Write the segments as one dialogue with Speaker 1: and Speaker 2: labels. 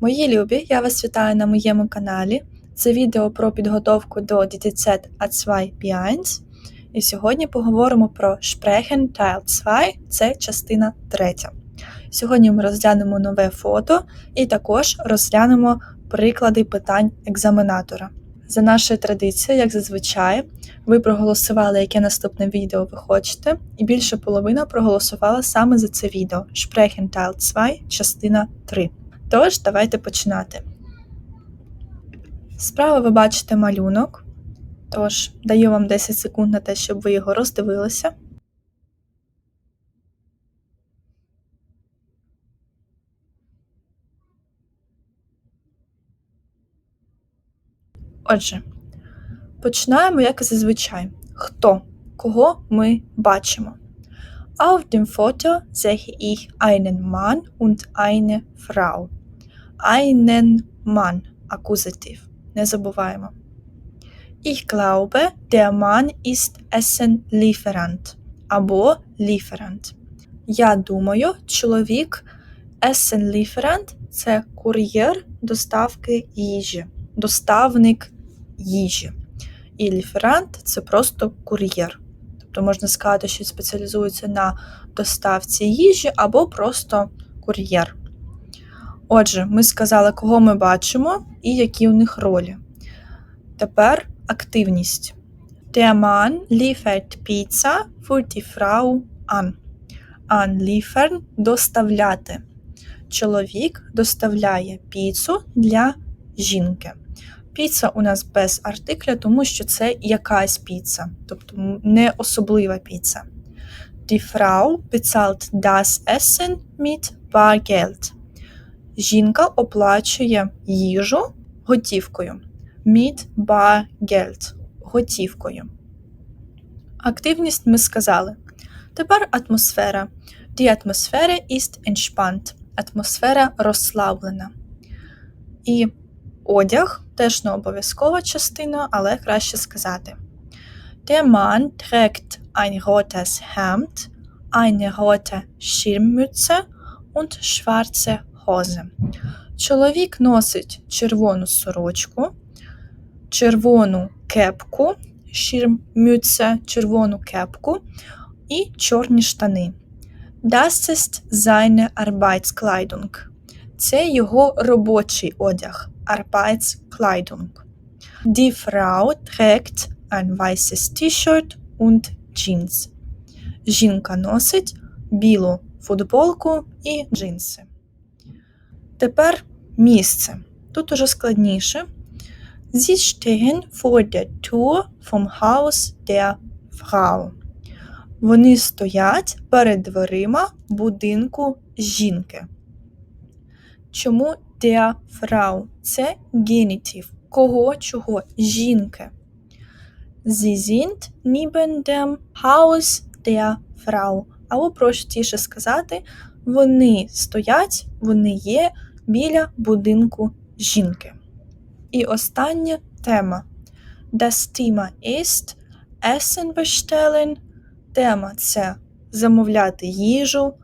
Speaker 1: Мої любі, я вас вітаю на моєму каналі. Це відео про підготовку до DTZ A2 B1. І сьогодні поговоримо про Sprechen Teil 2, це частина третя. Сьогодні ми розглянемо нове фото і також розглянемо приклади питань екзаменатора. За нашою традицією, як зазвичай, ви проголосували, яке наступне відео ви хочете, і більше половина проголосувала саме за це відео Sprechen Teil 2, частина 3. Тож, давайте починати. Справа ви бачите малюнок, тож даю вам 10 секунд на те, щоб ви його роздивилися. Отже, починаємо, як і зазвичай. Хто? Кого ми бачимо? Auf dem Foto sehe ich einen Mann und eine Frau. Einen Mann. Акузатив. Не забуваємо. Ich glaube, der Mann ist Essenlieferant. Або Lieferant. Я думаю, чоловік Essenlieferant – це кур'єр доставки їжі, доставник їжі. І ліферант це просто кур'єр. Тобто можна сказати, що спеціалізується на доставці їжі або просто кур'єр. Отже, ми сказали, кого ми бачимо і які у них ролі. Тепер активність. Der Mann liefert Pizza für die Frau an. Anliefern – доставляти. Чоловік доставляє піцу для жінки. Піца у нас без артикля, тому що це якась піца, тобто не особлива піца. Die Frau bezahlt das Essen mit Bargeld. Жінка оплачує їжу готівкою. Mit Bargeld – готівкою. Активність ми сказали. Тепер атмосфера. Die Atmosphäre ist entspannt. Атмосфера розслаблена. І одяг теж не обов'язкова частина, але краще сказати. Der Mann trägt ein rotes Hemd, eine rote Schirmmütze und schwarze Hose. Чоловік носить червону сорочку, червону кепку, Schirmmütze, червону кепку і чорні штани. Das ist seine Arbeitskleidung. Це його робочий одяг. Arbeitskleidung. Die Frau trägt ein weißes T-Shirt und Jeans. Жінка носить білу футболку і джинси. Тепер місце. Тут уже складніше. Sie stehen vor der Tür vom Haus der Frau. Вони стоять перед дверима будинку жінки. Чому der Frau? Це генітив. Кого, чого? Жінки. Sie sind neben dem Haus der Frau. Або простіше сказати, вони стоять, вони є біля будинку жінки. І остання тема. Das Thema ist Essen bestellen. Тема це замовляти їжу,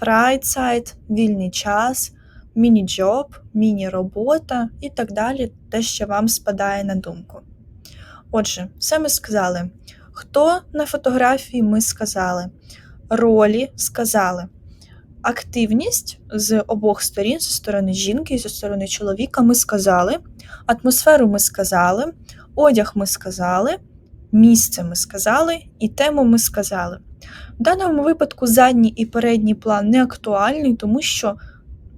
Speaker 1: Freizeit – вільний час, міні-джоб, міні-робота і так далі, те, що вам спадає на думку. Отже, все ми сказали. Хто на фотографії ми сказали, ролі сказали. Активність з обох сторін, зі сторони жінки і зі сторони чоловіка, ми сказали, атмосферу ми сказали, одяг ми сказали, місце ми сказали і тему ми сказали. В даному випадку задній і передній план не актуальний, тому що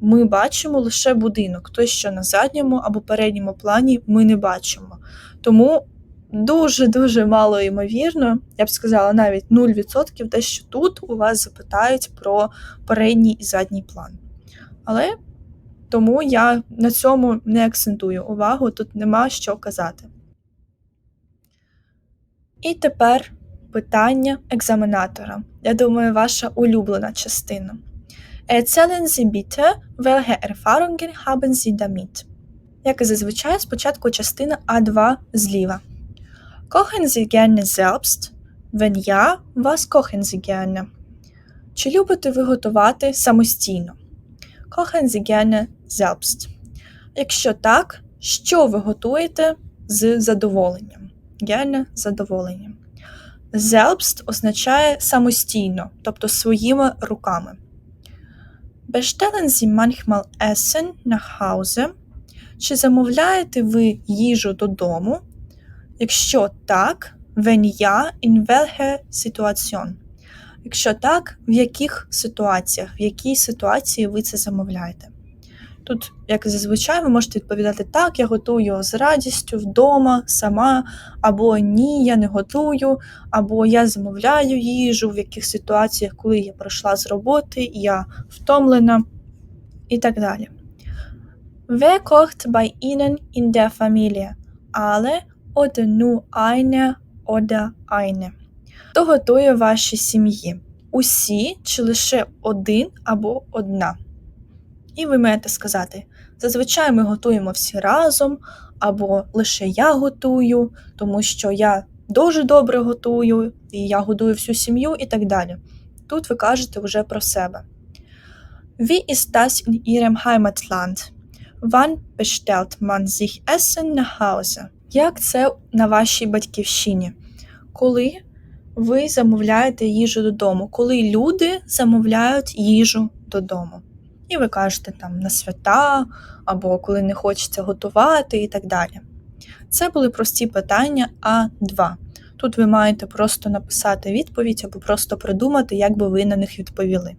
Speaker 1: ми бачимо лише будинок, той, що на задньому або передньому плані ми не бачимо. Тому дуже-дуже мало ймовірно, я б сказала, навіть 0%, те, що тут у вас запитають про передній і задній план. Але тому я на цьому не акцентую увагу, тут нема що казати. І тепер питання екзаменатора. Я думаю, ваша улюблена частина. Erzählen Sie bitte, welche Erfahrungen haben? Як і зазвичай, спочатку частина А2 зліва. Kochen Sie gerne selbst? Wenn ja, was kochen Sie gerne? Чи любите ви готувати самостійно? Kochen Sie gerne selbst. Якщо так, що ви готуєте з задоволенням? Gerne задоволенням. Selbst означає самостійно, тобто своїми руками. Bestellen Sie manchmal Essen nach Hause? Чи замовляєте ви їжу додому? Якщо так, wenn ja, in welcher? Якщо так, в яких ситуаціях, в якій ситуації ви це замовляєте? Тут, як зазвичай, ви можете відповідати так, я готую з радістю вдома, сама, або ні, я не готую, або я замовляю їжу в яких ситуаціях, коли я прийшла з роботи, я втомлена і так далі. Wer kocht bei Ihnen in der? Alle oder nur eine oder eine? Хто готує в вашій сім'ї? Усі чи лише один або одна? І ви маєте сказати: зазвичай ми готуємо всі разом, або лише я готую, тому що я дуже добре готую, і я годую всю сім'ю і так далі. Тут ви кажете вже про себе. Wie ist das in Ihrem Heimatland? Wann bestellt man sich Essen nach? Як це на вашій батьківщині? Коли ви замовляєте їжу додому? Коли люди замовляють їжу додому? І ви кажете там на свята, або коли не хочеться готувати і так далі. Це були прості питання А2. Тут ви маєте просто написати відповідь або просто придумати, як би ви на них відповіли.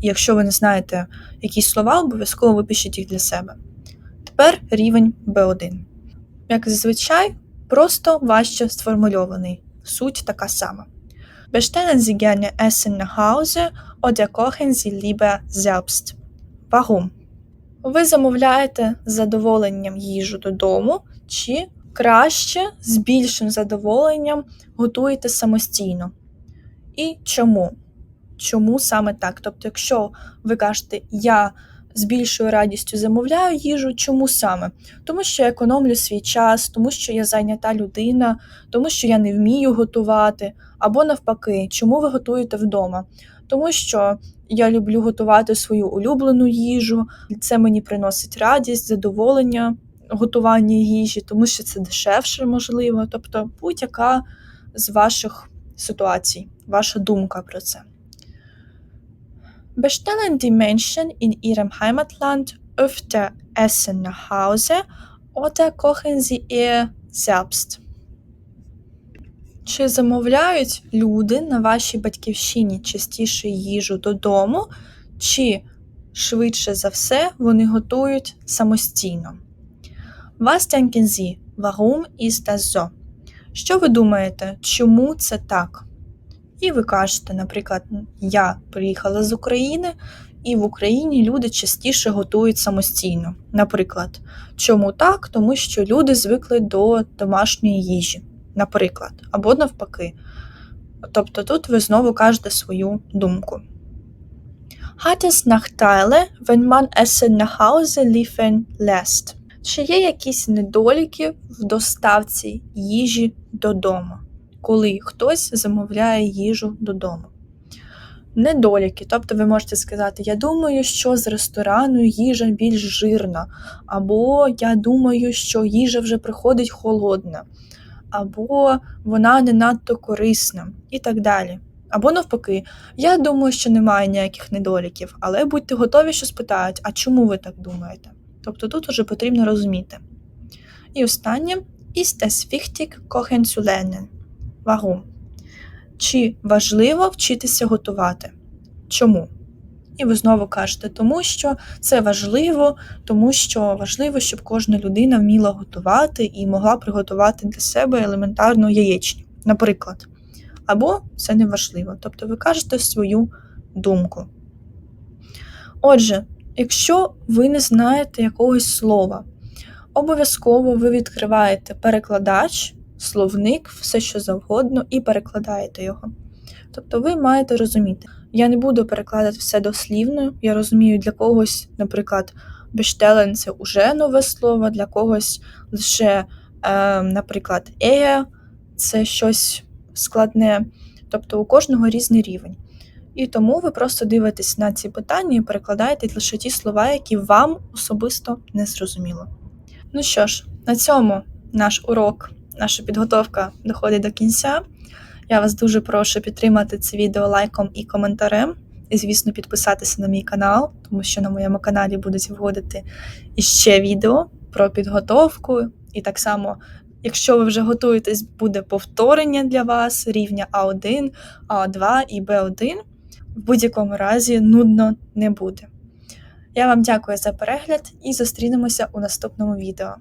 Speaker 1: Якщо ви не знаєте якісь слова, обов'язково випишіть їх для себе. Тепер рівень B1. Як зазвичай, просто важче сформульований. Суть така сама. Bestellen Sie gerne Essen nach Hause oder kochen Sie lieber selbst? Warum? Ви замовляєте з задоволенням їжу додому, чи краще з більшим задоволенням готуєте самостійно? І чому? Чому саме так? Тобто, якщо ви кажете, я з більшою радістю замовляю їжу, чому саме? Тому що я економлю свій час, тому що я зайнята людина, тому що я не вмію готувати, або навпаки, чому ви готуєте вдома? Тому що я люблю готувати свою улюблену їжу, це мені приносить радість, задоволення готування їжі, тому що це дешевше можливо. Тобто будь-яка з ваших ситуацій, ваша думка про це. Bestellen die Menschen in ihrem Heimatland öfter Essen nach Hause oder kochen sie eher selbst? Чи замовляють люди на вашій батьківщині частіше їжу додому, чи швидше за все вони готують самостійно? Was denken Sie? Warum ist das so? Що ви думаєте, чому це так? І ви кажете, наприклад, я приїхала з України, і в Україні люди частіше готують самостійно. Наприклад, чому так? Тому що люди звикли до домашньої їжі, наприклад, або навпаки. Тобто тут ви знову кажете свою думку. Hat es Nachteile, wenn man Essen nach Hause liefern lässt? Чи є якісь недоліки в доставці їжі додому? Коли хтось замовляє їжу додому. Недоліки, тобто ви можете сказати, я думаю, що з ресторану їжа більш жирна, або я думаю, що їжа вже приходить холодна, або вона не надто корисна, і так далі. Або навпаки, я думаю, що немає ніяких недоліків, але будьте готові, що спитають, а чому ви так думаєте? Тобто тут уже потрібно розуміти. І останнє ist es wichtig, kochen zu lernen? Warum? Чи важливо вчитися готувати? Чому? І ви знову кажете, тому що це важливо, тому що важливо, щоб кожна людина вміла готувати і могла приготувати для себе елементарну яєчню, наприклад. Або це не важливо. Тобто ви кажете свою думку. Отже, якщо ви не знаєте якогось слова, обов'язково ви відкриваєте перекладач словник, все що завгодно, і перекладаєте його. Тобто ви маєте розуміти, я не буду перекладати все дослівно, я розумію, для когось, наприклад, бештелен це уже нове слово, для когось лише, е, наприклад, ея це щось складне. Тобто у кожного різний рівень. І тому ви просто дивитесь на ці питання і перекладаєте лише ті слова, які вам особисто не зрозуміло. Ну що ж, на цьому наш урок, наша підготовка доходить до кінця. Я вас дуже прошу підтримати це відео лайком і коментарем. І, звісно, підписатися на мій канал, тому що на моєму каналі будуть виходити іще відео про підготовку. І так само, якщо ви вже готуєтесь, буде повторення для вас рівня А1, А2 і Б1. В будь-якому разі нудно не буде. Я вам дякую за перегляд і зустрінемося у наступному відео.